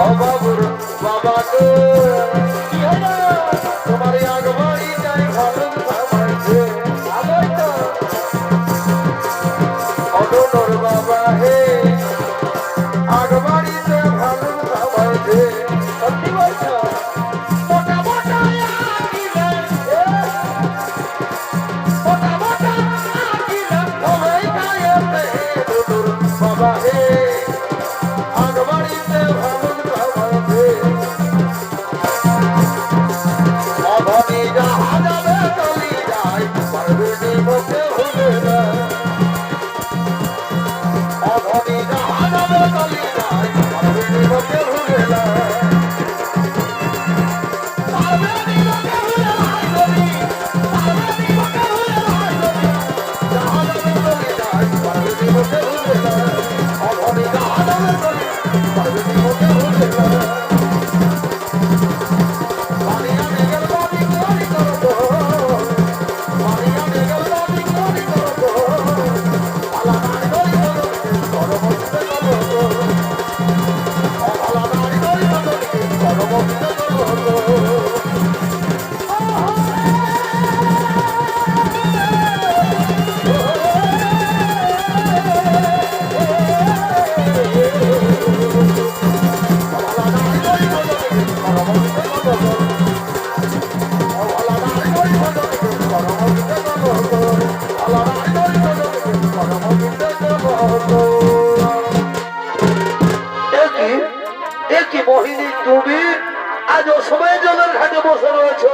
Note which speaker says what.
Speaker 1: অবাবুর বাবা গো কি হলো? তোমার আগবাড়িটাই ভালো ভাবাইছে আলোয় তো। অটনোর বাবা হে। কি বহিনী তুমি? আজ অসময় জলের ঘাটে বসে রয়েছো।